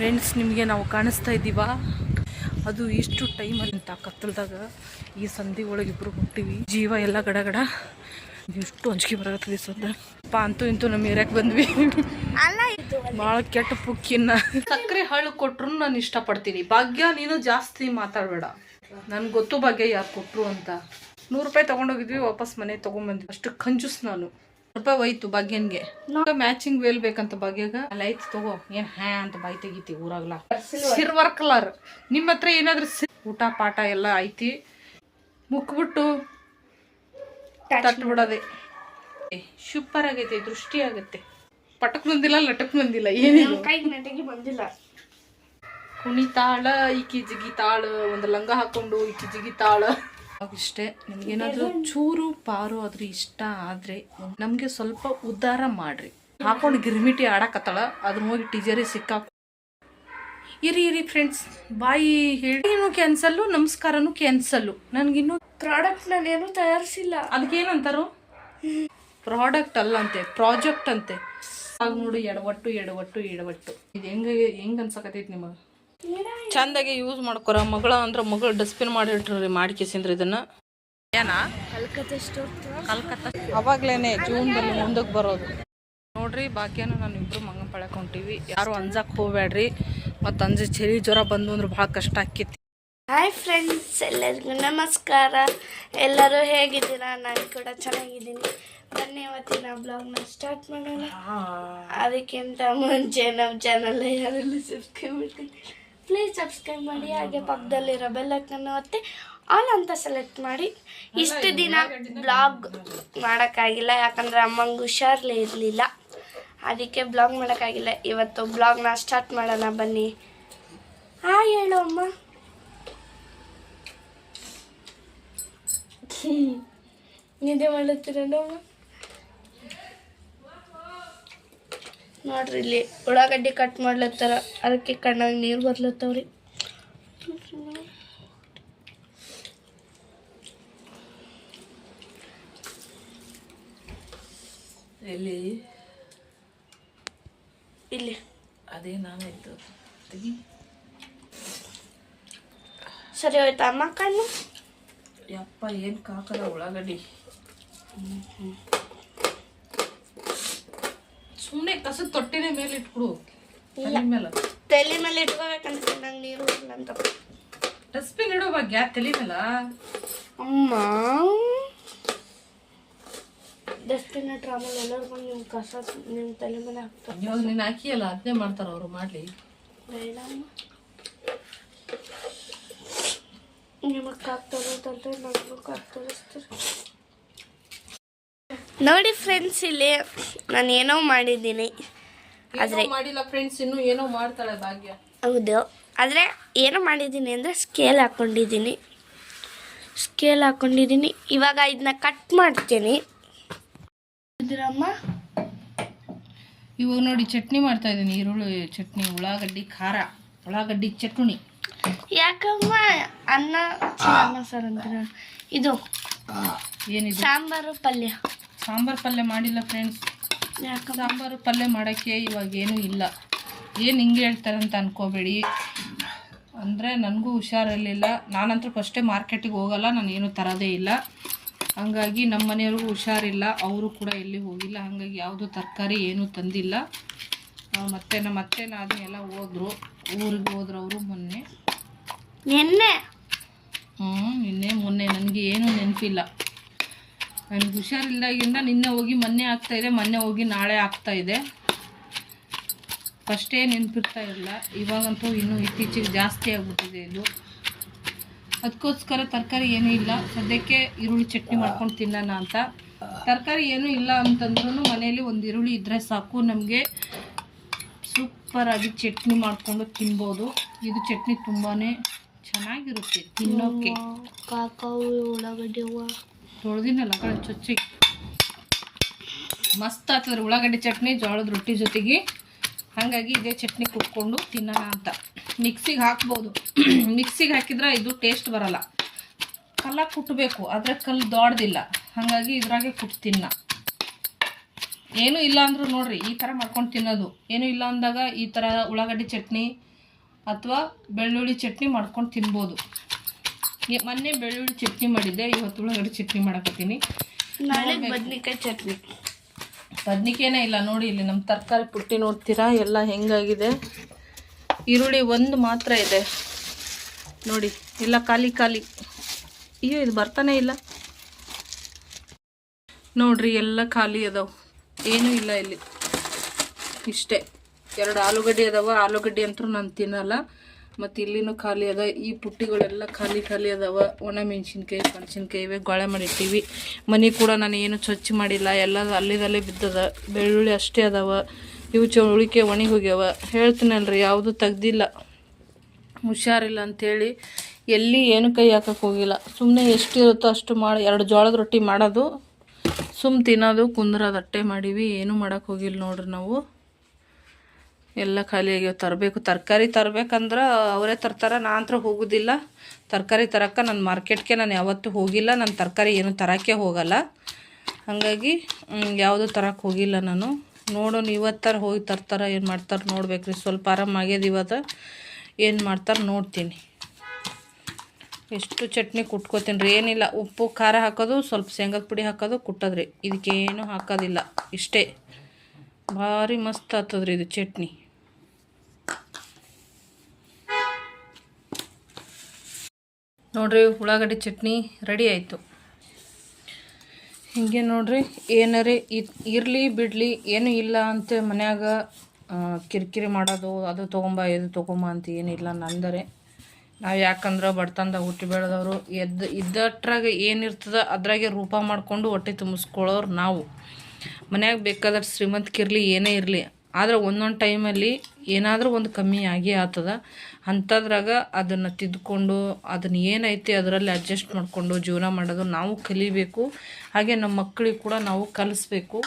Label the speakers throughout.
Speaker 1: Friends ನಿಮಗೆ ನಾವು ಕಾಣಿಸ್ತಾ ಇದ್ದೀವ? ಅದು ಇಷ್ಟು ಟೈಮಲ್ಲಿ ಅಂತ ಕತ್ತಲ್ದಾಗ ಈ ಸಂಧಿ ಒಳಗೆ ಇಬ್ಬರು ಹುಟ್ಟಿವಿ. ಜೀವ ಎಲ್ಲ ಗಡಗಡ ಎಷ್ಟು ಅಂಜಿಕೆ ಬರತ್ತದ ಸದ್ದ. ಅಪ್ಪ ಅಂತೂ ಇಂತೂ ನಮ್ಮ ಏರಿಯಾಕ್ ಬಂದ್ವಿ. ಭಾಳ ಕೆಟ್ಟ ಪುಕ್ಕಿನ. ಸಕ್ಕರೆ ಹಳ್ಳು ಕೊಟ್ರು ನಾನು ಇಷ್ಟಪಡ್ತೀನಿ. ಭಾಗ್ಯ ನೀನು ಜಾಸ್ತಿ ಮಾತಾಡಬೇಡ. ನನ್ಗೆ ಗೊತ್ತು ಭಾಗ್ಯ ಯಾರು ಕೊಟ್ರು ಅಂತ. ನೂರು ರೂಪಾಯಿ ತೊಗೊಂಡೋಗಿದ್ವಿ ವಾಪಸ್ ಮನೆ ತೊಗೊಂಬಂದ್ವಿ. ಅಷ್ಟು ಕಂಜೂಸ್ ನಾನು. ರೂಪಾಯಿ ಹೋಯ್ತು ಭಾಗ್ಯನ್ಗೆ. ಮ್ಯಾಚಿಂಗ್ ವೇಲ್ ಬೇಕಂತ ಭಾಗ್ಯಾಗ ಲೈಟ್ ತಗೋ ಏನ್ ಹ್ಯಾ ಅಂತ ಬಾಯ್ ತೆಗಿತಿ ಊರಾಗ್ಲ. ಸಿಲ್ವರ್ ಕಲರ್ ನಿಮ್ಮ ಹತ್ರ ಏನಾದ್ರೂ ಊಟ ಪಾಠ ಎಲ್ಲ ಐತಿ. ಮುಕ್ಬಿಟ್ಟು ತಟ್ಟು ಬಿಡೋದೆ. ಸೂಪರ್ ಆಗೈತೆ ದೃಷ್ಟಿ ಆಗತ್ತೆ. ಪಟಕ್ ಬಂದಿಲ್ಲ ಲಟಕ್ ಬಂದಿಲ್ಲ ಏನಿಲ್ಲ.
Speaker 2: ಬಂದಿಲ್ಲ.
Speaker 1: ಕುಣಿತಾಳ ಈಕಿ ಜಿಗಿತಾಳ ಒಂದು ಲಂಗ ಹಾಕೊಂಡು ಈಕಿ ಜಿಗಿತಾಳ. ಇಷ್ಟೇ. ನಿಮ್ಗೇನಾದರೂ ಚೂರು, ಪಾರು ಆದ್ರೂ ಇಷ್ಟ ಆದ್ರೆ ನಮ್ಗೆ ಸ್ವಲ್ಪ ಉದ್ಧಾರ ಮಾಡ್ರಿ. ಹಾಕೊಂಡು ಗಿರ್ಮಿಟಿ ಆಡಕತ್ತಾಳ. ಅದ್ರ ಹೋಗಿ ಟೀಚರಿ ಸಿಕ್ಕ ಇರಿ ಇರಿ ಫ್ರೆಂಡ್ಸ್ ಬಾಯಿ ಹೇಳಿನೂ ಕ್ಯಾನ್ಸಲ್ಲು ನಮಸ್ಕಾರನು ಕ್ಯಾನ್ಸಲ್ಲು ನನ್ಗಿನ್ನು
Speaker 2: ಪ್ರಾಡಕ್ಟ್ ನಾನು ಏನು ತಯಾರಿಸಿಲ್ಲ.
Speaker 1: ಅದಕ್ಕೇನಂತಾರು? ಪ್ರಾಡಕ್ಟ್ ಅಲ್ಲಂತೆ ಪ್ರಾಜೆಕ್ಟ್ ಅಂತೆ. ಆಗ ನೋಡಿ, ಎಡವಟ್ಟು ಎಡವಟ್ಟು ಎಡವಟ್ಟು. ಇದು ಹೆಂಗ, ಹೆಂಗ್ ಅನ್ಸಕತೈತಿ ನಿಮಗೆ? ಚಂದಾಗಿ ಯೂಸ್ ಮಾಡ್ಕೊರ. ಮಗಳ ಅಂದ್ರೆ ಮಗಳು ಡಸ್ಟ್ಬಿನ್ ಮಾಡಿಟ್ರಿ ಮಾಡ್ಕೇಸಿಂದ್ರ ಇದನ್ನ. ಏನ?
Speaker 2: ಕಲ್ಕತ್ತೆ
Speaker 1: ಅವಾಗ್ಲೇನೆ ಜೂನ್ದಲ್ಲಿ ಮುಂದಕ್ಕೆ ಬರೋದು. ನೋಡ್ರಿ ಬಾಕಿಯನ್ನು ನಾನು ಇಬ್ರು ಮಂಗಂಪಳಕ್ ಹೊಂಟಿವಿ. ಯಾರು ಅಂಜಕ್ ಹೋಗ್ಬೇಡ್ರಿ ಮತ್ತು ಅಂಜ ಚಳಿ ಜ್ವರ ಬಂದು ಅಂದ್ರೆ ಭಾಳ ಕಷ್ಟ ಆಕಿತ್ತು
Speaker 2: ಹಾಯ್ ಫ್ರೆಂಡ್ಸ್ ಎಲ್ಲರಿಗೂ ನಮಸ್ಕಾರ. ಎಲ್ಲರೂ ಹೇಗಿದ್ದೀರಾ? ನಾನು ಕೂಡ ಚೆನ್ನಾಗಿದ್ದೀನಿ. ಬನ್ನಿ ಇವತ್ತಿನ ಬ್ಲಾಗ್ನ ಸ್ಟಾರ್ಟ್ ಮಾಡೋಣ. ಅದಕ್ಕಿಂತ ಮುಂಚೆ ನಮ್ಮ ಚಾನಲ್ ಯಾರೆಲ್ಲ ಸಬ್ಸ್ಕ್ರೈಬ್ ಮಾಡ್ತೀನಿ ಪ್ಲೀಸ್ ಸಬ್ಸ್ಕ್ರೈಬ್ ಮಾಡಿ ಹಾಗೆ ಪಕ್ಕದಲ್ಲಿರೋ ಬೆಲ್ಲಕ್ಕನ್ನು ಒತ್ತಿ ಆಲ್ ಅಂತ ಸೆಲೆಕ್ಟ್ ಮಾಡಿ. ಇಷ್ಟು ದಿನ ಬ್ಲಾಗ್ ಮಾಡೋಕ್ಕಾಗಿಲ್ಲ ಯಾಕಂದರೆ ಅಮ್ಮಂಗೆ ಹುಷಾರ್ಲೇ ಇರಲಿಲ್ಲ. ಅದಕ್ಕೆ ಬ್ಲಾಗ್ ಮಾಡೋಕ್ಕಾಗಿಲ್ಲ. ಇವತ್ತು ಬ್ಲಾಗ್ನ ಸ್ಟಾರ್ಟ್ ಮಾಡೋಣ ಬನ್ನಿ. ಹಾ ಹೇಳು ಅಮ್ಮ. ನಿದ್ದೆ ಮಾಡುತ್ತೀರೇನಮ್ಮ ನೋಡ್ರಿ ಇಲ್ಲಿ ಉಳ್ಳಾಗಡ್ಡಿ ಕಟ್ ಮಾಡ್ಲತ್ತಾರ. ಅದಕ್ಕೆ ಕಣ್ಣಾಗ ನೀರು ಬರ್ಲತ್ತವ್ರಿ.
Speaker 1: ಎಲ್ಲಿ?
Speaker 2: ಇಲ್ಲಿ.
Speaker 1: ಅದೇ ನಾನಾಯ್ತು
Speaker 2: ಸರಿ ಹೋಯ್ತಾ ಅಮ್ಮ ಕಣ್ಣು?
Speaker 1: ಯಪ್ಪ ಏನು ಕಾಕಲ್ಲ ಉಳ್ಳಾಗಡ್ಡಿ? ಸುಮ್ಮನೆ ಕಸದ ತೊಟ್ಟಿನ ಮೇಲೆ ಇಟ್ಕೊಡು ತಲೆ ಮೇಲೆ.
Speaker 2: ತಲೆ ಮೇಲೆ ಇಟ್ಕೋಬೇಕಂತ ಕಣ್ಣಾಗ ನೀರು ಅಂತ.
Speaker 1: ಡಸ್ಟ್ಬಿನ್ ಇಡೋ ಬಗ್ಗೆ ತಲೆ ಮೇಲ?
Speaker 2: ಅಮ್ಮ. ಡಸ್ಟ್ಬಿನ್ ಇಟ್ರೆ ಆಮೇಲೆ ಎಲ್ಲರೂ ಬಂದು ನಿಮ್ಮ ಕಸ ನಿಮ್ಮ ತಲೆ ಮೇಲೆ ಹಾಕ್ತಾರೆ.
Speaker 1: ಇವಾಗ ನೀನು ಹಾಕಿಯಲ್ಲ ಅದನ್ನೇ ಮಾಡ್ತಾರೆ ಅವರು ಮಾಡ್ಲಿ.
Speaker 2: ನಿಮಗೆ ಕಾಕ್ ತಗೋತಂದ್ರೆ ನನಗೂ ಕಾಕ್ ತೋರಿಸ್ತಾರೆ. ನೋಡಿ ಫ್ರೆಂಡ್ಸ್ ಇಲ್ಲಿ ನಾನು ಏನೋ ಮಾಡಿದ್ದೀನಿ.
Speaker 1: ಆದರೆ ಮಾಡಿಲ್ಲ ಫ್ರೆಂಡ್ಸ್ ಇನ್ನು ಏನೋ ಮಾಡ್ತಾಳೆ ಭಾಗ್ಯ.
Speaker 2: ಹೌದು. ಆದರೆ ಏನೋ ಮಾಡಿದ್ದೀನಿ ಅಂದರೆ ಸ್ಕೇಲ್ ಹಾಕ್ಕೊಂಡಿದ್ದೀನಿ ಸ್ಕೇಲ್ ಹಾಕ್ಕೊಂಡಿದ್ದೀನಿ ಇವಾಗ ಇದನ್ನ ಕಟ್ ಮಾಡ್ತೀನಿ. ಇದ್ರಮ್ಮ
Speaker 1: ಇವಾಗ ನೋಡಿ ಚಟ್ನಿ ಮಾಡ್ತಾ ಇದ್ದೀನಿ. ಈರುಳ್ಳಿ ಚಟ್ನಿ ಉಳ್ಳಾಗಡ್ಡಿ ಖಾರ ಉಳ್ಳಾಗಡ್ಡಿ ಚಟ್ನಿ.
Speaker 2: ಯಾಕಮ್ಮ? ಅನ್ನ ಸಾರ್ ಅನ್ನ ಸರ್ ಅಂತೀರ? ಇದು
Speaker 1: ಏನಿದೆ?
Speaker 2: ಸಾಂಬಾರು ಪಲ್ಯ.
Speaker 1: ಸಾಂಬಾರ್ ಪಲ್ಯ ಮಾಡಿಲ್ಲ ಫ್ರೆಂಡ್ಸ್ ಸಾಂಬಾರು ಪಲ್ಯ ಮಾಡೋಕ್ಕೆ ಇವಾಗ ಏನೂ ಇಲ್ಲ. ಏನು ಹಿಂಗೆ ಹೇಳ್ತಾರಂತ ಅನ್ಕೋಬೇಡಿ. ಅಂದರೆ ನನಗೂ ಹುಷಾರಿರಲಿಲ್ಲ. ನಾನಂತೂ ಫಸ್ಟೇ ಮಾರ್ಕೆಟಿಗೆ ಹೋಗಲ್ಲ ನಾನು ಏನೂ ತರೋದೇ ಇಲ್ಲ. ಹಾಗಾಗಿ ನಮ್ಮ ಮನೆಯವ್ರಿಗೂ ಹುಷಾರಿಲ್ಲ. ಅವರು ಕೂಡ ಎಲ್ಲಿ ಹೋಗಿಲ್ಲ. ಹಾಗಾಗಿ ಯಾವುದೂ ತರಕಾರಿ ಏನೂ ತಂದಿಲ್ಲ. ಮತ್ತೆ ನಮ್ಮ ಅತ್ತೆ ನಾನು ಎಲ್ಲ ಹೋದ್ರು. ಊರಿಗೆ ಹೋದ್ರು ಅವರು ಮೊನ್ನೆ.
Speaker 2: ನಿನ್ನೆ?
Speaker 1: ಹ್ಞೂ ನಿನ್ನೆ ಮೊನ್ನೆ. ನನಗೆ ಏನೂ ನೆನಪಿಲ್ಲ. ನನಗೆ ಹುಷಾರಿಲ್ಲದಾಗಿಂದ ನಿನ್ನೆ ಹೋಗಿ ಮೊನ್ನೆ ಆಗ್ತಾ ಇದೆ, ಮೊನ್ನೆ ಹೋಗಿ ನಾಳೆ ಆಗ್ತಾ ಇದೆ. ಫಸ್ಟೇ ನೆನಪಿರ್ತಾ ಇಲ್ಲ. ಇವಾಗಂತೂ ಇನ್ನೂ ಇತ್ತೀಚೆಗೆ ಜಾಸ್ತಿ ಆಗ್ಬಿಟ್ಟಿದೆ ಇದು. ಅದಕ್ಕೋಸ್ಕರ ತರಕಾರಿ ಏನೂ ಇಲ್ಲ. ಸದ್ಯಕ್ಕೆ ಈರುಳ್ಳಿ ಚಟ್ನಿ ಮಾಡ್ಕೊಂಡು ತಿನ್ನೋಣ ಅಂತ. ತರಕಾರಿ ಏನೂ ಇಲ್ಲ ಅಂತಂದ್ರೂ ಮನೆಯಲ್ಲಿ ಒಂದು ಈರುಳ್ಳಿ ಇದ್ದರೆ ಸಾಕು. ನಮಗೆ ಸೂಪರಾಗಿ ಚಟ್ನಿ ಮಾಡಿಕೊಂಡು ತಿನ್ಬೋದು. ಇದು ಚಟ್ನಿ ತುಂಬಾ ಚೆನ್ನಾಗಿರುತ್ತೆ ತಿನ್ನೋಕ್ಕೆ
Speaker 2: ಹೂವು.
Speaker 1: ತೊಳೆದಿನಲ್ಲ ಕಡೆ ಚೊಚ್ಚಿಗೆ. ಮಸ್ತ್ ಆಗ್ತದ್ರಿ ಉಳ್ಳಾಗಡ್ಡೆ ಚಟ್ನಿ, ಜೋಳದ ರೊಟ್ಟಿ ಜೊತೆಗೆ. ಹಾಗಾಗಿ ಇದೇ ಚಟ್ನಿ ಕುಟ್ಕೊಂಡು ತಿನ್ನೋಣ ಅಂತ. ಮಿಕ್ಸಿಗೆ ಹಾಕ್ಬೋದು. ಮಿಕ್ಸಿಗೆ ಹಾಕಿದ್ರೆ ಇದು ಟೇಸ್ಟ್ ಬರಲ್ಲ. ಕಲ್ಲ ಕುಟ್ಟಬೇಕು ಆದರೆ ಕಲ್ಲು ದೊಡ್ಡದಿಲ್ಲ. ಹಾಗಾಗಿ ಇದ್ರಾಗೆ ಕುಟ್ಟು ತಿನ್ನ. ಏನೂ ಇಲ್ಲ ಅಂದರೂ ನೋಡ್ರಿ, ಈ ಥರ ಮಾಡ್ಕೊಂಡು ತಿನ್ನೋದು. ಏನೂ ಇಲ್ಲ ಅಂದಾಗ ಈ ಥರ ಉಳ್ಳಾಗಡ್ಡೆ ಚಟ್ನಿ ಅಥವಾ ಬೆಳ್ಳುಳ್ಳಿ ಚಟ್ನಿ ಮಾಡ್ಕೊಂಡು ತಿನ್ಬೋದು. ಮೊನ್ನೆ ಬೆಳ್ಳುಳ್ಳಿ ಚಟ್ನಿ ಮಾಡಿದ್ದೆ ಇವತ್ತು ಉಳ್ಳಾಗಡ್ಡಿ ಚಟ್ನಿ ಮಾಡಕತ್ತೀನಿ.
Speaker 2: ನಾಳೆ ಬದ್ನಿಕಾಯಿ ಚಟ್ನಿ.
Speaker 1: ಬದ್ನಿಕೇನೇ ಇಲ್ಲ ನೋಡಿ ಇಲ್ಲಿ ನಮ್ಮ ತರಕಾರಿ ಪುಟ್ಟಿ ನೋಡ್ತೀರಾ? ಎಲ್ಲ ಹೆಂಗಾಗಿದೆ? ಈರುಳ್ಳಿ ಒಂದು ಮಾತ್ರ ಇದೆ. ನೋಡಿ ಎಲ್ಲ ಖಾಲಿ ಖಾಲಿ. ಅಯ್ಯೋ ಇದು ಬರ್ತಾನೆ ಇಲ್ಲ. ನೋಡ್ರಿ ಎಲ್ಲ ಖಾಲಿ ಅದಾವ. ಏನೂ ಇಲ್ಲ ಇಲ್ಲಿ. ಇಷ್ಟೇ. ಎರಡು ಆಲೂಗಡ್ಡೆ ಅದಾವ. ಆಲೂಗಡ್ಡೆ ಅಂತೂ ನಾನು ತಿನ್ನಲ್ಲ. ಮತ್ತು ಇಲ್ಲಿನೂ ಖಾಲಿ ಅದ. ಈ ಪುಟ್ಟಿಗಳೆಲ್ಲ ಖಾಲಿ ಖಾಲಿ ಅದಾವ. ಒಣ ಮೆಣಸಿನ್ಕಾಯಿ ಮೆಣಸಿನ್ಕಾಯಿ ಇವೆ. ಗೊಳೆ ಮಾಡಿಟ್ಟಿವಿ ಮನೆ ಕೂಡ ನಾನು ಏನು ಸ್ವಚ್ಛ ಮಾಡಿಲ್ಲ. ಎಲ್ಲ ಅಲ್ಲಿದಲ್ಲೇ ಬಿದ್ದದ. ಬೆಳ್ಳುಳ್ಳಿ ಅಷ್ಟೇ ಅದಾವ. ಇವು ಚೌಳಿಕೆ ಒಣಗಿ ಹೋಗ್ಯಾವ. ಹೇಳ್ತೀನಲ್ರಿ, ಯಾವುದು ತೆಗ್ದಿಲ್ಲ. ಹುಷಾರಿಲ್ಲ ಅಂಥೇಳಿ ಎಲ್ಲಿ ಏನು ಕೈ ಹಾಕಕ್ಕೆ ಹೋಗಿಲ್ಲ. ಸುಮ್ಮನೆ ಎಷ್ಟಿರುತ್ತೋ ಅಷ್ಟು ಮಾಡಿ, ಎರಡು ಜೋಳದ ರೊಟ್ಟಿ ಮಾಡೋದು. ಸುಮ್ಮ ತಿನ್ನೋದು, ಕುಂದ್ರೋದು ಅಟ್ಟೆ ಮಾಡೀವಿ. ಏನೂ ಮಾಡೋಕ್ಕೆ ಹೋಗಿಲ್ಲ ನೋಡ್ರಿ ನಾವು. ಎಲ್ಲ ಖಾಲಿ ಆಗ್ಯಾವ, ತರಬೇಕು. ತರಕಾರಿ ತರಬೇಕಂದ್ರೆ ಅವರೇ ತರ್ತಾರೆ. ನಾ ಅಂತ್ರ ಹೋಗೋದಿಲ್ಲ. ತರಕಾರಿ ತರಕ್ಕೆ ನಾನು ಮಾರ್ಕೆಟ್ಗೆ ನಾನು ಯಾವತ್ತೂ ಹೋಗಿಲ್ಲ. ನಾನು ತರಕಾರಿ ಏನು ತರೋಕ್ಕೆ ಹೋಗಲ್ಲ. ಹಾಗಾಗಿ ಯಾವುದು ತರಕ್ಕೆ ಹೋಗಿಲ್ಲ ನಾನು. ನೋಡೋಣ ಇವತ್ತಾರ ಹೋಗಿ ತರ್ತಾರೆ, ಏನು ಮಾಡ್ತಾರೆ ನೋಡ್ಬೇಕ್ರಿ. ಸ್ವಲ್ಪ ಆರಾಮಾಗ್ಯದ ಇವತ್ತು ಏನು ಮಾಡ್ತಾರೆ ನೋಡ್ತೀನಿ. ಎಷ್ಟು ಚಟ್ನಿ ಕುಟ್ಕೋತೀನಿ ರೀ ಏನಿಲ್ಲ. ಉಪ್ಪು, ಖಾರ ಹಾಕೋದು, ಸ್ವಲ್ಪ ಶೇಂಗದ ಪುಡಿ ಹಾಕೋದು, ಕುಟ್ಟದ್ರಿ. ಇದಕ್ಕೇನು ಹಾಕೋದಿಲ್ಲ. ಇಷ್ಟೇ. ಭಾರಿ ಮಸ್ತ್ ಆಗ್ತದ್ರಿ ಇದು ಚಟ್ನಿ. ನೋಡ್ರಿ ಉಳ್ಳಾಗಡ್ಡಿ ಚಟ್ನಿ ರೆಡಿ ಆಯಿತು. ಹಿಂಗೆ ನೋಡ್ರಿ, ಏನಾರೇ ಇರಲಿ ಬಿಡಲಿ ಏನೂ ಇಲ್ಲ ಅಂತ ಮನ್ಯಾಗ ಕಿರಿಕಿರಿ ಮಾಡೋದು, ಅದು ತೊಗೊಂಬ, ಇದು ತೊಗೊಂಬ ಅಂತ ಏನಿಲ್ಲ ನಂದರೆ. ನಾವು ಯಾಕಂದ್ರೆ ಬಡ್ತಂದ ಹುಟ್ಟಿ ಬೆಳೆದವರು ಎದ್ದು ಇದ್ದಟ್ರಾಗ ಏನಿರ್ತದ ಅದ್ರಾಗೆ ರೂಪ ಮಾಡಿಕೊಂಡು ಹೊಟ್ಟೆ ತುಂಬಿಸ್ಕೊಳ್ಳೋರು ನಾವು. ಮನ್ಯಾಗ ಬೇಕಾದಷ್ಟು ಶ್ರೀಮಂತಿಕಿರಲಿ, ಏನೇ ಇರಲಿ ಆದ್ರೆ ಒಂದೊಂದು ಟೈಮಲ್ಲಿ ಏನಾದರೂ ಒಂದು ಕಮ್ಮಿ ಆಗಿ ಆತದ. ಅಂಥದ್ರಾಗ ಅದನ್ನು ತಿದ್ದುಕೊಂಡು ಅದನ್ನು ಏನೈತಿ ಅದರಲ್ಲಿ ಅಡ್ಜಸ್ಟ್ ಮಾಡಿಕೊಂಡು ಜೀವನ ಮಾಡೋದು ನಾವು ಕಲಿಬೇಕು. ಹಾಗೆ ನಮ್ಮ ಮಕ್ಕಳಿಗೆ ಕೂಡ ನಾವು ಕಲಿಸ್ಬೇಕು.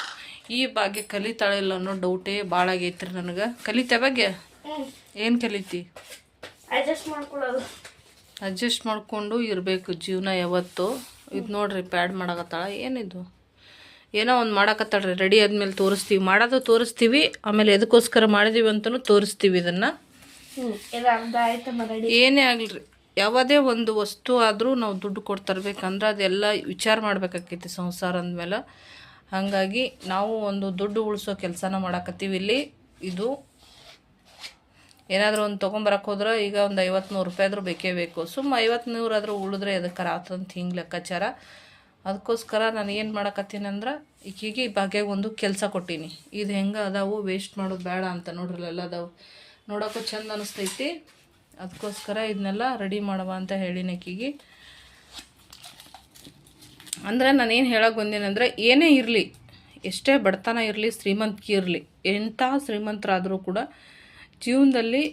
Speaker 1: ಈ ಭಾಗ್ಯ ಕಲಿತಾಳಿಲ್ಲ ಅನ್ನೋ ಡೌಟೇ ಭಾಳ ಆಗೈತ್ರಿ ನನಗೆ. ಕಲಿತೆ ಬಗ್ಗೆ ಏನು ಕಲಿತಿ?
Speaker 2: ಅಡ್ಜಸ್ಟ್ ಮಾಡ್ಕೊಳ್ಳೋದು.
Speaker 1: ಅಡ್ಜಸ್ಟ್ ಮಾಡಿಕೊಂಡು ಇರಬೇಕು ಜೀವನ ಯಾವತ್ತು. ಇದು ನೋಡ್ರಿ ಪ್ಯಾಡ್ ಮಾಡಕತ್ತಾಳ. ಏನಿದು? ಏನೋ ಒಂದು ಮಾಡಕತ್ತಾಳ್ರಿ ರೆಡಿ ಆದ್ಮೇಲೆ ತೋರಿಸ್ತೀವಿ. ಮಾಡೋದು ತೋರಿಸ್ತೀವಿ ಆಮೇಲೆ ಎದಕ್ಕೋಸ್ಕರ ಮಾಡಿದೀವಿ ಅಂತಲೂ ತೋರಿಸ್ತೀವಿ ಇದನ್ನು. ಏನೇ ಆಗಲಿ ಯಾವುದೇ ಒಂದು ವಸ್ತು ಆದರೂ ನಾವು ದುಡ್ಡು ಕೊಡ್ತರ್ಬೇಕಂದ್ರೆ ಅದೆಲ್ಲ ವಿಚಾರ ಮಾಡಬೇಕಾಕೈತಿ ಸಂಸಾರ ಅಂದಮೇಲೆ. ಹಾಗಾಗಿ ನಾವು ಒಂದು ದುಡ್ಡು ಉಳಿಸೋ ಕೆಲಸನ ಮಾಡಕತ್ತೀವಿ ಇಲ್ಲಿ. ಇದು ಏನಾದರೂ ಒಂದು ತೊಗೊಂಬರಕ್ಕೆ ಹೋದ್ರೆ ಈಗ ಒಂದು ಐವತ್ತು ನೂರು ರೂಪಾಯಿ ಆದರೂ ಬೇಕೇ ಬೇಕು. ಸುಮ್ಮ ಐವತ್ತು ನೂರು ಆದರೂ ಉಳಿದ್ರೆ ಎದಕ್ಕಾರ ಆತಂತ ಹಿಂಗೆ ಲೆಕ್ಕಾಚಾರ. ಅದಕ್ಕೋಸ್ಕರ ನಾನು ಏನು ಮಾಡಕತ್ತೀನಿ ಅಂದ್ರೆ ಈಕೆಗೆ ಈ ಭಾಗ್ಯಾಗ ಒಂದು ಕೆಲಸ ಕೊಟ್ಟೀನಿ. ಇದು ಹೆಂಗೆ ಅದಾವು ವೇಸ್ಟ್ ಮಾಡೋದು ಬೇಡ ಅಂತ ನೋಡ್ರಲ್ಲ, ಎಲ್ಲ ಅದಾವು. ನೋಡೋಕ್ಕೂ ಚಂದ ಅನಿಸ್ತೈತಿ. ಅದಕ್ಕೋಸ್ಕರ ಇದನ್ನೆಲ್ಲ ರೆಡಿ ಮಾಡುವ ಅಂತ ಹೇಳಿನ ಆಕಿಗೆ. ಅಂದರೆ ನಾನೇನು ಹೇಳೋಕೆ ಬಂದೇನೆಂದರೆ ಏನೇ ಇರಲಿ, ಎಷ್ಟೇ ಬಡತನ ಇರಲಿ, ಶ್ರೀಮಂತಿಕೆ ಇರಲಿ ಎಂಥ ಶ್ರೀಮಂತರಾದರೂ ಕೂಡ ಜೀವನದಲ್ಲಿ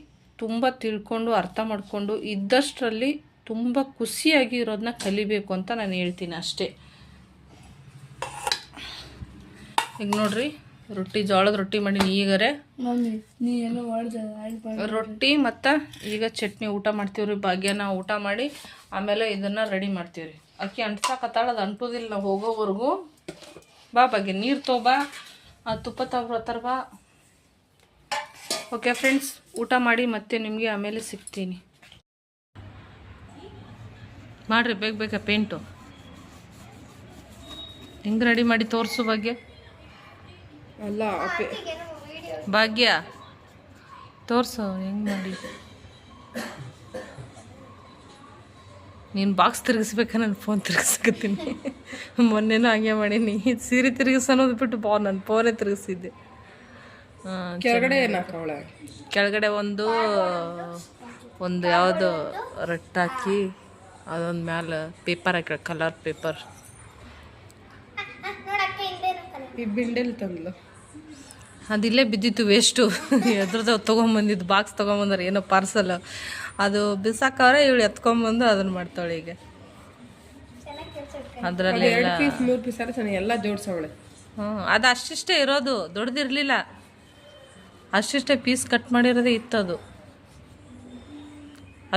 Speaker 1: ತುಂಬ ತಿಳ್ಕೊಂಡು, ಅರ್ಥ ಮಾಡಿಕೊಂಡು, ಇದ್ದಷ್ಟರಲ್ಲಿ ತುಂಬ ಖುಷಿಯಾಗಿ ಇರೋದನ್ನ ಕಲಿಬೇಕು ಅಂತ ನಾನು ಹೇಳ್ತೀನಿ ಅಷ್ಟೇ. ಈಗ ನೋಡ್ರಿ ರೊಟ್ಟಿ ಜೋಳದ ರೊಟ್ಟಿ ಮಾಡೀನಿ ಈಗರೆ. ರೊಟ್ಟಿ ಮತ್ತು ಈಗ ಚಟ್ನಿ ಊಟ ಮಾಡ್ತೀವ್ರಿ ಭಾಗ್ಯನ ಊಟ ಮಾಡಿ ಆಮೇಲೆ ಇದನ್ನು ರೆಡಿ ಮಾಡ್ತೀವ್ರಿ. ಅಕ್ಕಿ ಅಂಟ್ಸಾಕತ್ತಾಳ ಅದು ಅಂಟೋದಿಲ್ಲ ನಾವು ಹೋಗೋವರೆಗೂ. ಬಾ ಭಾಗ್ಯ ನೀರು ತೊಬಾ ಆ ತುಪ್ಪ ತಗೊತಾರ ಬಾ. ಓಕೆ ಫ್ರೆಂಡ್ಸ್ ಊಟ ಮಾಡಿ ಮತ್ತೆ ನಿಮಗೆ ಆಮೇಲೆ ಸಿಗ್ತೀನಿ. ಮಾಡ್ರಿ ಬೇಗ ಬೇಗ ಪೇಂಟು. ಹೆಂಗೆ ರೆಡಿ ಮಾಡಿ ತೋರಿಸು ಭಾಗ್ಯ?
Speaker 3: ಅಲ್ಲ
Speaker 1: ಭಾಗ್ಯ ತೋರಿಸು ಹೆಂಗೆ ಮಾಡಿ? ನೀನು ಬಾಕ್ಸ್ ತಿರುಗಿಸ್ಬೇಕ? ನಾನು ಫೋನ್ ತಿರುಗಿಸ್ಕತ್ತೀನಿ ಮೊನ್ನೆನೂ ಹಾಗೆ ಮಾಡೀನಿ. ಸೀರೆ ತಿರುಗಿಸೋದು ಬಿಟ್ಟು ಬಾ ನಾನು ಫೋನೇ ತಿರುಗಿಸಿದ್ದೆ
Speaker 3: ಕೆಳಗಡೆ
Speaker 1: ಕೆಳಗಡೆ ಒಂದು ಒಂದು ಯಾವುದು ರಟ್ಟಾಕಿ. ಹಾಕಿ ಅದೊಂದು ಮ್ಯಾಲೆ ಪೇಪರ್ ಹಾಕಿ ಕಲರ್ ಪೇಪರ್
Speaker 3: ಈ ಬಿಂಡೆಲ್ ತಂದ್ಲು.
Speaker 1: ಅದಿಲ್ಲೇ ಬಿದ್ದಿತ್ತು ವೇಸ್ಟು ಎದ್ರದ್ದು ತೊಗೊಂಬಂದಿದ್ದು ಬಾಕ್ಸ್ ತೊಗೊಂಬಂದ್ರೆ ಏನೋ ಪಾರ್ಸಲ್ ಅದು ಬಿಸಾಕವ್ರೆ ಇವಳು ಎತ್ಕೊಂಬಂದು ಅದನ್ನು ಮಾಡ್ತಾಳೆ ಈಗ. ಅದರಲ್ಲಿ
Speaker 3: ಎರಡು ಪೀಸ್ ಮೂರು ಪೀಸ್ ಅಲ್ಲ ಎಲ್ಲ ಜೋಡಿಸವಳೆ.
Speaker 1: ಹ್ಞೂ ಅದು ಅಷ್ಟಿಷ್ಟೇ ಇರೋದು ದೊಡ್ಡದಿರಲಿಲ್ಲ. ಅಷ್ಟಿಷ್ಟೇ ಪೀಸ್ ಕಟ್ ಮಾಡಿರೋದೇ ಇತ್ತದು.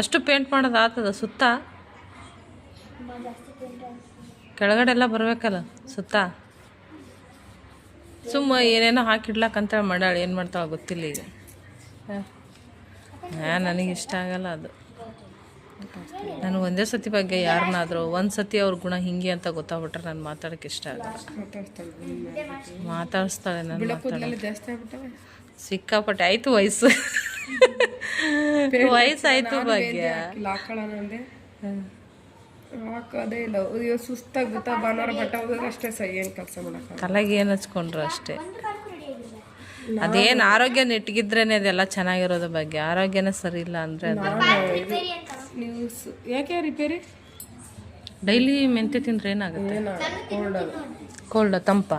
Speaker 1: ಅಷ್ಟು ಪೇಂಟ್ ಮಾಡೋದು ಆಗ್ತದ ಸುತ್ತ? ಕೆಳಗಡೆ ಎಲ್ಲ ಬರಬೇಕಲ್ಲ ಸುತ್ತ? ಸುಮ್ಮ ಏನೇನೋ ಹಾಕಿಡ್ಲಕ್ಕಂತ ಮಾಡಾಳೆ ಏನು ಮಾಡ್ತಾಳೆ ಗೊತ್ತಿಲ್ಲ ಈಗ. ಹಾಂ. ನನಗೆ ಇಷ್ಟ ಆಗಲ್ಲ ಅದು. ನಾನು ಒಂದೇ ಸತಿ ಬಗ್ಗೆ ಯಾರನ್ನಾದರೂ ಒಂದು ಸತಿ ಅವ್ರ ಗುಣ ಹಿಂಗೆ ಅಂತ ಗೊತ್ತಾಗ್ಬಿಟ್ರೆ ನಾನು ಮಾತಾಡೋಕೆ ಇಷ್ಟ ಆಗಲ್ಲ. ಮಾತಾಡಿಸ್ತಾಳೆ ನಾನು ಸಿಕ್ಕಾಪಟ್ಟೆ ಆಯಿತು ವಯಸ್ಸು. ವಯಸ್ಸಾಯ್ತು ಭಾಗ್ಯ.
Speaker 3: ಹಾಕೋದೇ ಇಲ್ಲ ಅಯ್ಯೋ ಸುಸ್ತಾಗಿ ಗೊತ್ತಾ ಭಾನುವಾರ ಬಟ್ಟೆ ಹೋಗೋದು ಅಷ್ಟೇ ಸರಿ ಏನು ಕೆಲಸ ಮಾಡೋಕೆ
Speaker 1: ತಲೆಗೆ ಏನು ಹಚ್ಕೊಂಡ್ರು ಅಷ್ಟೇ. ಅದೇನು ಆರೋಗ್ಯ ನೆಟ್ಗಿದ್ರೇನೆ ಅದೆಲ್ಲ ಚೆನ್ನಾಗಿರೋದ್ರ ಬಗ್ಗೆ ಆರೋಗ್ಯನೇ ಸರಿ ಇಲ್ಲ ಅಂದರೆ ಅದು
Speaker 3: ನೀವು ಸು- ಯಾಕೆ ರಿಪೇರಿ?
Speaker 1: ಡೈಲಿ ಮೆಂತೆ ತಿಂದ್ರೆ ಏನಾಗುತ್ತೆ?
Speaker 3: ಏನ ಕೋಲ್ಡ್ ಅದು
Speaker 1: ಕೋಲ್ಡ್ ತಂಪ?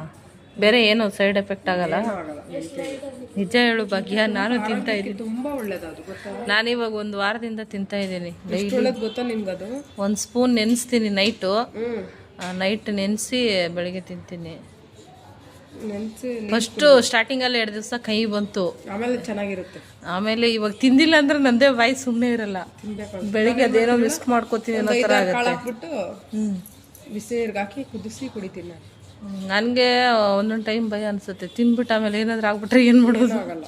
Speaker 1: ಬೇರೆ ಏನು ಸೈಡ್ ಎಫೆಕ್ಟ್ ಆಗಲ್ಲ. ನಿಜ ಹೇಳು ಭಾಗ್ಯ ನಾನು ತಿಂತಾ ಇದ್ದೀನಿ.
Speaker 3: ತುಂಬಾ ಒಳ್ಳೇದು ಅದು ಗೊತ್ತಾ?
Speaker 1: ನಾನಿವಾಗ ಒಂದು ವಾರದಿಂದ ತಿಂತಾ ಇದ್ದೀನಿ. ಒಂದು ಸ್ಪೂನ್ ನೆನೆಸ್ತೀನಿ ನೈಟು. ನೈಟ್ ನೆನೆಸಿ ಬೆಳಿಗ್ಗೆ ತಿಂತೀನಿ. ಫಸ್ಟ್ ಸ್ಟಾರ್ಟಿಂಗಲ್ಲಿ ಎರಡು ದಿವಸ ಕೈ ಬಂತು.
Speaker 3: ಆಮೇಲೆ ಚೆನ್ನಾಗಿರುತ್ತೆ.
Speaker 1: ಆಮೇಲೆ ಇವಾಗ ತಿಂದಿಲ್ಲ ಅಂದ್ರೆ ನಂದೇ ಬಾಯಿ ಸುಮ್ಮನೆ ಇರಲ್ಲ. ಬೆಳಿಗ್ಗೆ ಅದೇನೋ ಮಿಸ್ ಮಾಡ್ಕೋತೀನಿ ಅನ್ನೋ ಥರ ಆಗುತ್ತೆ.
Speaker 3: ಬಿಸಿ ನೀರ್ಗೆ ಹಾಕಿ ಕುದಿಸಿ ಕುಡಿತೀನಿ ನಾನು.
Speaker 1: ನನಗೆ ಒಂದೊಂದು ಟೈಮ್ ಭಯ ಅನಿಸುತ್ತೆ. ತಿಂದ್ಬಿಟ್ಟು ಆಮೇಲೆ ಏನಾದರೂ ಆಗ್ಬಿಟ್ರೆ ಏನು ಮಾಡೋದು?
Speaker 3: ಆಗಲ್ಲ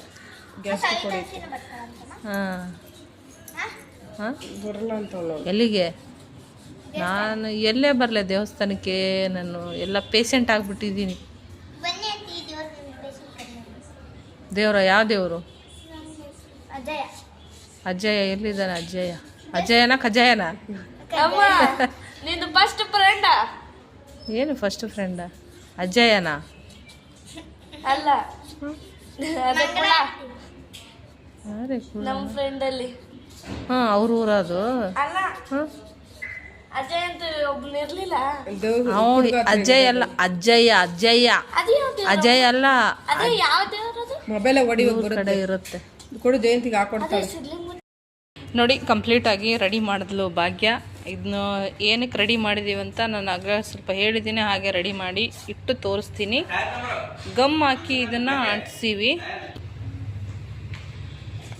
Speaker 3: ಗ್ಯಾಸ್ ಕೊಡಿ.
Speaker 1: ಹಾಂ. ಹಾಂ? ಎಲ್ಲಿಗೆ? ನಾನು ಎಲ್ಲೇ ಬರಲೆ ದೇವಸ್ಥಾನಕ್ಕೆ? ನಾನು ಎಲ್ಲ ಪೇಷಂಟ್ ಆಗಿಬಿಟ್ಟಿದ್ದೀನಿ. ದೇವರ ಯಾವ ದೇವರು?
Speaker 2: ಅಜಯ.
Speaker 1: ಅಜ್ಜಯ್ಯ ಎಲ್ಲಿದ್ದಾನೆ ಅಜಯ? ಅಜಯನ ಖಜಾಯನ?
Speaker 2: ಅಮ್ಮ ನಿಂದು ಫಸ್ಟ್ ಫ್ರೆಂಡ
Speaker 1: ಏನು ಫಸ್ಟ್ ಫ್ರೆಂಡ ಅಜ್ಜಯ್ಯನ
Speaker 2: ಅಲ್ಲ. ನಮ್ಮ ಫ್ರೆಂಡ್ ಅಲ್ಲಿ
Speaker 1: ಹಾಂ ಅವ್ರ ಊರದು. ಅಜ್ಜಯ್ಯ ಅಲ್ಲ ಅಜ್ಜಯ್ಯ ಅಜ್ಜಯ್ಯ ಅಜಯ್. ಅಲ್ಲ
Speaker 2: ಅದೇ ಯಾವ ದೇವ್ರು
Speaker 3: ಮೊಬೈಲ್
Speaker 1: ಕಡೆ ಇರುತ್ತೆ.
Speaker 3: ಕೊಡು ಜಯಂತಿಗೆ ಆಗಿ
Speaker 2: ಸಿದ್ಲಿಂಗ
Speaker 1: ನೋಡಿ ಕಂಪ್ಲೀಟಾಗಿ ರೆಡಿ ಮಾಡಿದ್ಲು ಭಾಗ್ಯ. ಇದನ್ನು ಏನಕ್ಕೆ ರೆಡಿ ಮಾಡಿದ್ದೀವಿ ಅಂತ ನಾನು ಆಗ ಸ್ವಲ್ಪ ಹೇಳಿದ್ದೀನಿ ಹಾಗೆ ರೆಡಿ ಮಾಡಿ ಇಟ್ಟು ತೋರಿಸ್ತೀನಿ. ಗಮ್ ಹಾಕಿ ಇದನ್ನು ಅಂಟಿಸ್ತೀವಿ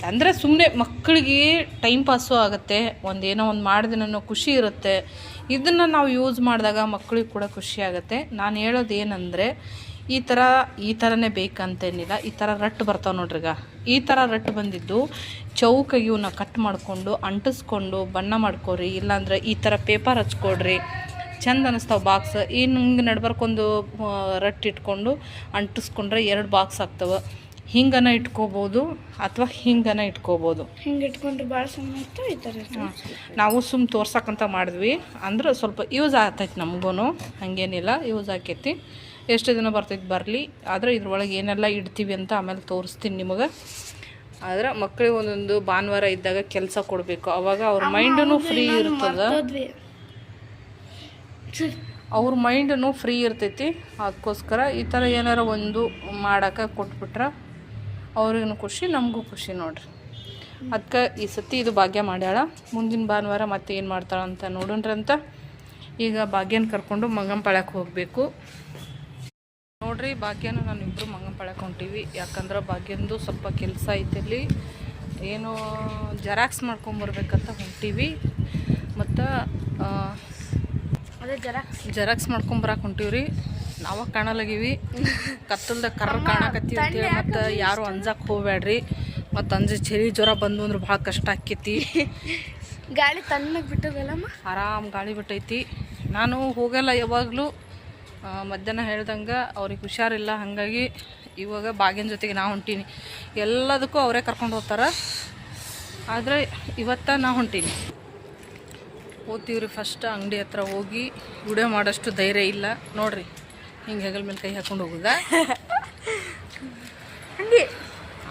Speaker 1: ಅಂದರೆ ಸುಮ್ಮನೆ ಮಕ್ಕಳಿಗೆ ಟೈಮ್ ಪಾಸು ಆಗುತ್ತೆ ಏನೋ ಒಂದು ಮಾಡಿದ್ರೆ ಖುಷಿ ಇರುತ್ತೆ. ಇದನ್ನು ನಾವು ಯೂಸ್ ಮಾಡಿದಾಗ ಮಕ್ಕಳಿಗೆ ಕೂಡ ಖುಷಿ ಆಗುತ್ತೆ. ನಾನು ಹೇಳೋದು ಏನಂದರೆ ಈ ಥರ ಈ ಥರನೇ ಬೇಕಂತೇನಿಲ್ಲ. ಈ ಥರ ರಟ್ಟು ಬರ್ತಾವೆ ನೋಡ್ರಿಗ ಈ ಥರ ರಟ್ಟು ಬಂದಿದ್ದು ಚೌಕಾಗಿ ಇವನ್ನ ಕಟ್ ಮಾಡಿಕೊಂಡು ಅಂಟಿಸ್ಕೊಂಡು ಬಣ್ಣ ಮಾಡ್ಕೊರಿ. ಇಲ್ಲಾಂದ್ರೆ ಈ ಥರ ಪೇಪರ್ ಹಚ್ಕೊಡ್ರಿ. ಚಂದ ಅನ್ನಿಸ್ತಾವೆ ಬಾಕ್ಸ್ ಇನ್ನು ಹಿಂಗೆ ನಡ್ಬರ್ಕೊಂದು ರಟ್ಟು ಇಟ್ಕೊಂಡು ಅಂಟಿಸ್ಕೊಂಡ್ರೆ ಎರಡು ಬಾಕ್ಸ್ ಆಗ್ತವೆ. ಹಿಂಗನ ಇಟ್ಕೋಬೋದು ಅಥವಾ ಹಿಂಗನ ಇಟ್ಕೋಬೋದು.
Speaker 2: ಹಿಂಗೆ ಇಟ್ಕೊಂಡ್ರೆ ಭಾಳ ಸಮಯ ಈ ಥರ
Speaker 1: ನಾವು ಸುಮ್ ತೋರ್ಸಕ್ಕಂತ ಮಾಡಿದ್ವಿ. ಅಂದ್ರೆ ಸ್ವಲ್ಪ ಯೂಸ್ ಆಗ್ತೈತಿ ನಮಗೂ ಹಾಗೇನಿಲ್ಲ ಯೂಸ್ ಆಕೈತಿ. ಎಷ್ಟು ದಿನ ಬರ್ತೈತೆ ಬರಲಿ ಆದರೆ ಇದ್ರೊಳಗೆ ಏನೆಲ್ಲ ಇಡ್ತೀವಿ ಅಂತ ಆಮೇಲೆ ತೋರಿಸ್ತೀನಿ ನಿಮಗೆ. ಆದ್ರೆ ಮಕ್ಕಳಿಗೆ ಒಂದೊಂದು ಭಾನುವಾರ ಇದ್ದಾಗ ಕೆಲಸ ಕೊಡಬೇಕು. ಅವಾಗ ಅವ್ರ ಮೈಂಡೂ ಫ್ರೀ ಇರ್ತದೆ. ಅವ್ರ ಮೈಂಡೂ ಫ್ರೀ ಇರ್ತೈತಿ. ಅದಕ್ಕೋಸ್ಕರ ಈ ಥರ ಏನಾರ ಒಂದು ಮಾಡೋಕೆ ಕೊಟ್ಬಿಟ್ರೆ ಅವ್ರಿಗೂ ಖುಷಿ ನಮಗೂ ಖುಷಿ ನೋಡ್ರಿ. ಅದಕ್ಕೆ ಈ ಸತಿ ಇದು ಭಾಗ್ಯ ಮಾಡ್ಯಾಳ. ಮುಂದಿನ ಭಾನುವಾರ ಮತ್ತೆ ಏನು ಮಾಡ್ತಾಳಂತ ನೋಡೋಣ್ರಂತ. ಈಗ ಭಾಗ್ಯನ ಕರ್ಕೊಂಡು ಮಂಗಂಪಾಳ್ಯಕ್ಕೆ ಹೋಗಬೇಕು. ನೋಡ್ರಿ ಭಾಗ್ಯನ ನಾನು ಮಂಗನ್ ಮಂಗಂಪಾಳ್ಯಕ್ಕೆ ಹೊಂಟೀವಿ. ಯಾಕಂದ್ರೆ ಭಾಗ್ಯಂದು ಸ್ವಲ್ಪ ಕೆಲಸ ಐತಿಲ್ಲಿ ಏನು ಜೆರಾಕ್ಸ್ ಮಾಡ್ಕೊಂಬರ್ಬೇಕಂತ ಹೊಂಟೀವಿ. ಮತ್ತು
Speaker 2: ಅದೇ ಜೆರಾಕ್ಸ್.
Speaker 1: ಜೆರಾಕ್ಸ್ ಮಾಡ್ಕೊಂಬರಕ್ಕೆ ಹೊಂಟೀವ್ರಿ. ನಾವ ಕಾಣಲಾಗಿವಿ. ಕತ್ತಲ್ದ ಕರ್ರ ಕಾಣಕತ್ತೀವಿ ಅಂತೇಳಿ ಮತ್ತು ಯಾರು ಅಂಜಕ್ಕೆ ಹೋಗ್ಬೇಡ್ರಿ ಮತ್ತು ಅಂಜ ಚಳಿ ಜ್ವರ ಬಂದು ಅಂದ್ರೆ ಭಾಳ ಕಷ್ಟ ಆಕೈತಿ.
Speaker 2: ಗಾಳಿ ತಣ್ಣಗೆ ಬಿಟ್ಟದಲ್ಲಮ್ಮ?
Speaker 1: ಆರಾಮ್ ಗಾಳಿ ಬಿಟ್ಟೈತಿ. ನಾನು ಹೋಗಲ್ಲ ಯಾವಾಗಲೂ. ಮಧ್ಯಾಹ್ನ ಹೇಳ್ದಂಗೆ ಅವ್ರಿಗೆ ಹುಷಾರಿಲ್ಲ ಹಾಗಾಗಿ ಇವಾಗ ಬಾಗಿನ ಜೊತೆಗೆ ನಾ ಹೊಂಟೀನಿ. ಎಲ್ಲದಕ್ಕೂ ಅವರೇ ಕರ್ಕೊಂಡು ಹೋಗ್ತಾರೆ. ಆದರೆ ಇವತ್ತ ನಾ ಹೊಂಟೀನಿ. ಹೋಗ್ತೀವ್ರಿ ಫಸ್ಟ್ ಅಂಗಡಿ ಹತ್ರ ಹೋಗಿ ಗುಡೆ ಮಾಡೋಷ್ಟು ಧೈರ್ಯ ಇಲ್ಲ. ನೋಡ್ರಿ ಹಿಂಗೆ ಹೆಗಲ ಮೇಲೆ ಕೈ ಹಾಕೊಂಡು ಹೋಗುದ?
Speaker 2: ಹಂಗೆ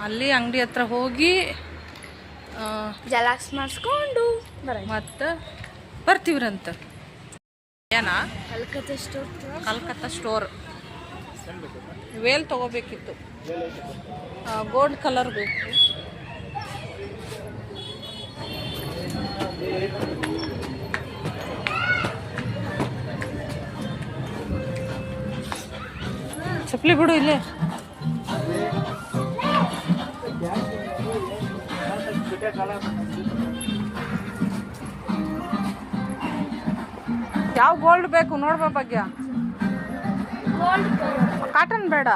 Speaker 1: ಅಲ್ಲಿ ಅಂಗಡಿ ಹತ್ರ ಹೋಗಿ
Speaker 2: ಜಲಾಕ್ಸ್ ಮಾಡಿಸ್ಕೊಂಡು ಬರ
Speaker 1: ಮತ್ತು ಬರ್ತೀವ್ರಂತ. ಏನಾ
Speaker 2: Calcutta store
Speaker 1: Calcutta store veil ತಗೋಬೇಕಿತ್ತು? Gold colour ಬೇಕು. ಚಪ್ಪಲಿ ಬಿಡು ಇಲ್ಲೇ. ಯಾವ ಗೋಲ್ಡ್ ಬೇಕು ನೋಡ್ಬಾ ಭಾಗ್ಯ. ಕಾಟನ್ ಬೇಡ.